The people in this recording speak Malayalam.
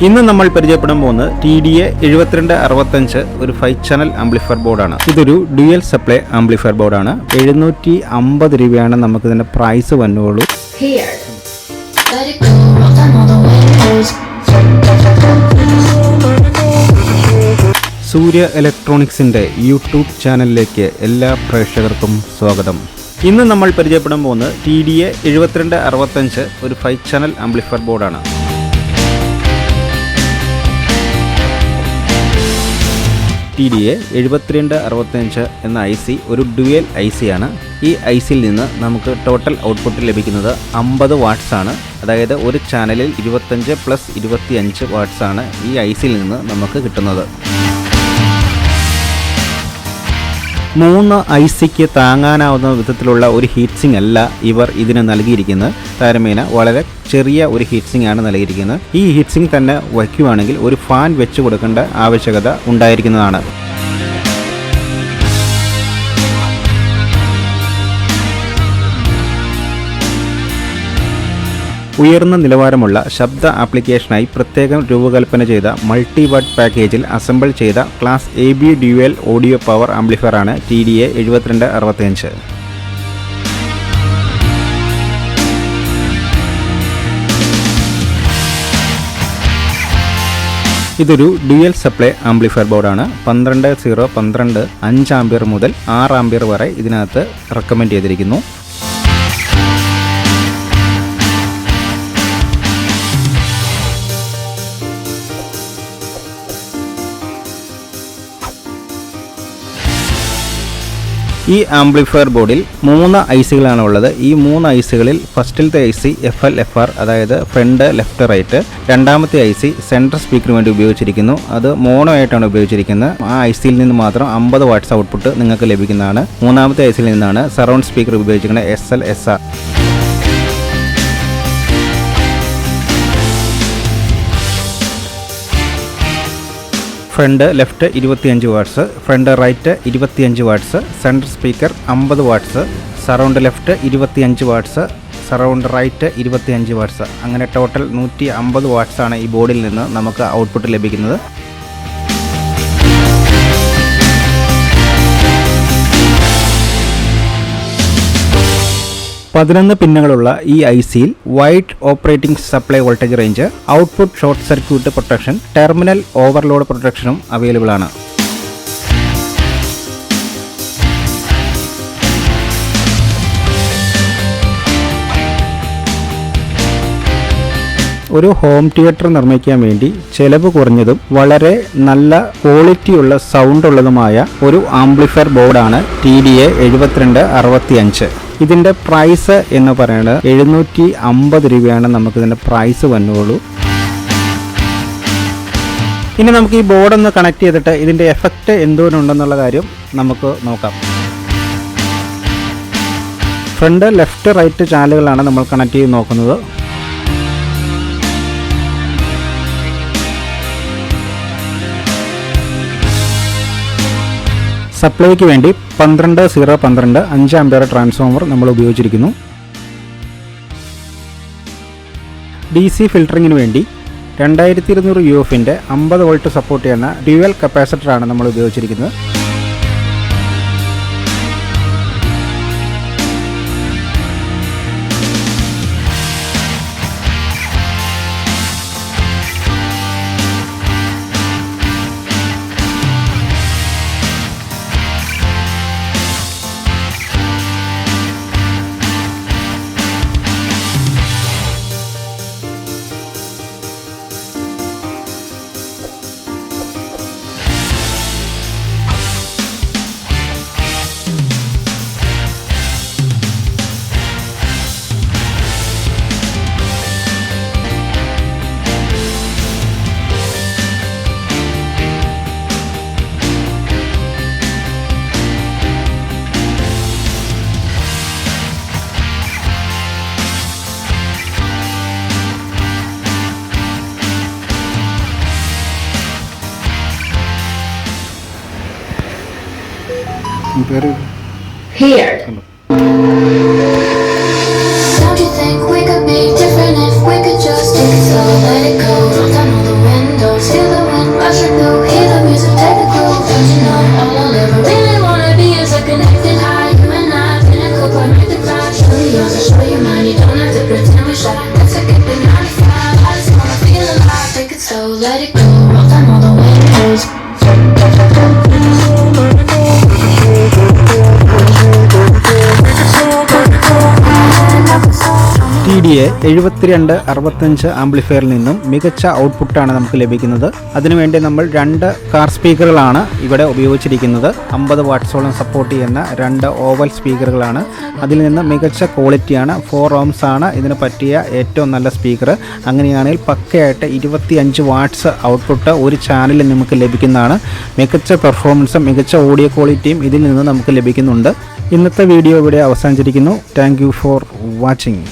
ഇന്ന് നമ്മൾ പരിചയപ്പെടാൻ പോകുന്നത് ടി ഡി എ എഴുപത്തിരണ്ട് അറുപത്തഞ്ച് ഒരു ഫൈവ് ചാനൽ ആംപ്ലിഫയർ ബോർഡാണ് ഇതൊരു ഡ്യുവൽ സപ്ലൈ ആംപ്ലിഫയർ ബോർഡാണ് എഴുന്നൂറ്റി അമ്പത് രൂപയാണ് നമുക്ക് ഇതിന്റെ പ്രൈസ് വന്നുള്ളൂ. സൂര്യ ഇലക്ട്രോണിക്സിന്റെ യൂട്യൂബ് ചാനലിലേക്ക് എല്ലാ പ്രേക്ഷകർക്കും സ്വാഗതം. ഇന്ന് നമ്മൾ പരിചയപ്പെടാൻ പോകുന്നത് ടി ഡി എ എഴുപത്തിരണ്ട് അറുപത്തഞ്ച് ഒരു ഫൈവ് ചാനൽ ആംപ്ലിഫയർ ബോർഡാണ് ടി ഡി എ എഴുപത്തിരണ്ട് അറുപത്തഞ്ച് എന്ന ഐ സി ഒരു ഡ്യുവൽ ഐ സി ആണ്. ഈ ഐ സിയിൽ നിന്ന് നമുക്ക് ടോട്ടൽ ഔട്ട്പുട്ട് ലഭിക്കുന്നത് അമ്പത് വാട്ട്സ് ആണ്. അതായത് ഒരു ചാനലിൽ ഇരുപത്തഞ്ച് പ്ലസ് ഇരുപത്തിയഞ്ച് വാട്ട്സ് ആണ് ഈ ഐ സിയിൽ നിന്ന് നമുക്ക് കിട്ടുന്നത്. മൂന്ന് ഐസിക്ക് താങ്ങാനാവുന്ന വിധത്തിലുള്ള ഒരു ഹീറ്റ് സിങ് അല്ല ഇവർ ഇതിന് നൽകിയിരിക്കുന്നത്. താരമേന വളരെ ചെറിയ ഒരു ഹീറ്റ് സിങ് ആണ് നൽകിയിരിക്കുന്നത്. ഈ ഹീറ്റ് സിങ് തന്നെ വയ്ക്കുകയാണെങ്കിൽ ഒരു ഫാൻ വെച്ച് കൊടുക്കേണ്ട ആവശ്യകത ഉണ്ടായിരിക്കുന്നതാണ്. ഉയർന്ന നിലവാരമുള്ള ശബ്ദ ആപ്ലിക്കേഷനായി പ്രത്യേകം രൂപകൽപ്പന ചെയ്ത മൾട്ടി വർഡ് പാക്കേജിൽ അസംബിൾ ചെയ്ത class A B dual audio power amplifier ആണ് ടി ഡി എ എഴുപത്തിരണ്ട് അറുപത്തിയഞ്ച്. ഇതൊരു ഡ്യുവൽ സപ്ലൈ ആംപ്ലിഫയർ ബോർഡാണ്. പന്ത്രണ്ട് സീറോ പന്ത്രണ്ട് അഞ്ച് ആംബിയർ മുതൽ ആറ് ആംബിയർ വരെ ഇതിനകത്ത് റെക്കമെൻഡ് ചെയ്തിരിക്കുന്നു. ഈ ആംപ്ലിഫയർ ബോർഡിൽ മൂന്ന് ഐസികളാണ് ഉള്ളത്. ഈ മൂന്ന് ഐസികളിൽ ഫസ്റ്റിലത്തെ I C F L F R അതായത് ഫ്രണ്ട് ലെഫ്റ്റ് റൈറ്റ്. രണ്ടാമത്തെ ഐ സി സെൻട്രൽ സ്പീക്കറിന് വേണ്ടി ഉപയോഗിച്ചിരിക്കുന്നു. അത് മോണോ ആയിട്ടാണ് ഉപയോഗിച്ചിരിക്കുന്നത്. ആ ഐ സിയിൽ നിന്ന് മാത്രം അമ്പത് വാട്ട്സ് ഔട്ട്പുട്ട് നിങ്ങൾക്ക് ലഭിക്കുന്നതാണ്. മൂന്നാമത്തെ ഐ സിയിൽ നിന്നാണ് സറൗണ്ട് സ്പീക്കർ ഉപയോഗിച്ചിരിക്കുന്നത് S L S R. Front left ഇരുപത്തിയഞ്ച് വാട്ട്സ് ഫ്രണ്ട് റൈറ്റ് ഇരുപത്തിയഞ്ച് വാട്ട്സ് സെന്റർ സ്പീക്കർ അമ്പത് വാട്ട്സ് സറൗണ്ട് ലെഫ്റ്റ് ഇരുപത്തിയഞ്ച് വാട്ട്സ് സറൗണ്ട് റൈറ്റ് ഇരുപത്തിയഞ്ച് വാട്ട്സ്. അങ്ങനെ ടോട്ടൽ നൂറ്റി അമ്പത് വാട്ട്സാണ് ഈ ബോർഡിൽ നിന്ന് നമുക്ക് ഔട്ട്പുട്ട് ലഭിക്കുന്നത്. പതിനൊന്ന് പിന്നുകളുള്ള ഈ ഐ സിയിൽ wide operating supply voltage range output short circuit protection terminal overload പ്രൊട്ടക്ഷനും available ആണ്. ഒരു ഹോം തിയേറ്റർ നിർമ്മിക്കാൻ വേണ്ടി ചെലവ് കുറഞ്ഞതും വളരെ നല്ല ക്വാളിറ്റിയുള്ള സൗണ്ട് ഉള്ളതുമായ ഒരു ആംപ്ലിഫയർ ബോർഡാണ് ടി ഡി എ എഴുപത്തിരണ്ട് അറുപത്തിയഞ്ച്. ഇതിന്റെ പ്രൈസ് എന്ന് പറയുന്നത് എഴുന്നൂറ്റി അമ്പത് രൂപയാണ് നമുക്ക് ഇതിന്റെ പ്രൈസ് വന്നുള്ളൂ. ഇനി നമുക്ക് ഈ ബോർഡ് ഒന്ന് കണക്ട് ചെയ്തിട്ട് ഇതിന്റെ എഫക്റ്റ് എന്തോരുണ്ടെന്നുള്ള കാര്യം നമുക്ക് നോക്കാം. ഫ്രണ്ട് ലെഫ്റ്റ് റൈറ്റ് ചാനലുകളാണ് നമ്മൾ കണക്ട് ചെയ്ത് നോക്കുന്നത്. സപ്ലൈക്ക് വേണ്ടി പന്ത്രണ്ട് സീറോ പന്ത്രണ്ട് അഞ്ച് അമ്പയർ ട്രാൻസ്ഫോമർ നമ്മൾ ഉപയോഗിച്ചിരിക്കുന്നു. ഡി സി ഫിൽറ്ററിങ്ങിന് വേണ്ടി രണ്ടായിരത്തി ഇരുന്നൂറ് യു എഫിന്റെ അമ്പത് വോൾട്ട് സപ്പോർട്ട് ചെയ്യുന്ന ഡ്യുവൽ കപ്പാസിറ്ററാണ് നമ്മൾ ഉപയോഗിച്ചിരിക്കുന്നത്. Better. Here. Don't you think we could be different if we could just take it slow, let it go? Down all the windows, feel the wind rush through, hear the music, take the groove. Don't you know all I'll ever really wanna be is a connected high, you and I, pinnacle. Show me yours, I'll show you mine. You don't have to pretend we. Let's 95. I just wanna feel alive, take it slow, let it go. D A എഴുപത്തിരണ്ട് അറുപത്തഞ്ച് ആംപ്ലിഫയറിൽ നിന്നും മികച്ച ഔട്ട്പുട്ടാണ് നമുക്ക് ലഭിക്കുന്നത്. അതിനുവേണ്ടി നമ്മൾ രണ്ട് കാർ സ്പീക്കറുകളാണ് ഇവിടെ ഉപയോഗിച്ചിരിക്കുന്നത്. അമ്പത് വാട്ട്സോളം സപ്പോർട്ട് ചെയ്യുന്ന രണ്ട് ഓവൽ സ്പീക്കറുകളാണ്. അതിൽ നിന്ന് മികച്ച ക്വാളിറ്റിയാണ്. ഫോർ ഓംസ് ആണ് ഇതിന് പറ്റിയ ഏറ്റവും നല്ല സ്പീക്കർ. അങ്ങനെയാണെങ്കിൽ പക്കയായിട്ട് ഇരുപത്തിയഞ്ച് വാട്ട്സ് ഔട്ട്പുട്ട് ഒരു ചാനലിൽ നമുക്ക് ലഭിക്കുന്നതാണ്. മികച്ച പെർഫോമൻസും മികച്ച ഓഡിയോ ക്വാളിറ്റിയും ഇതിൽ നിന്ന് നമുക്ക് ലഭിക്കുന്നുണ്ട്. ഇന്നത്തെ വീഡിയോ ഇവിടെ അവസാനിച്ചിരിക്കുന്നു. Thank for watching.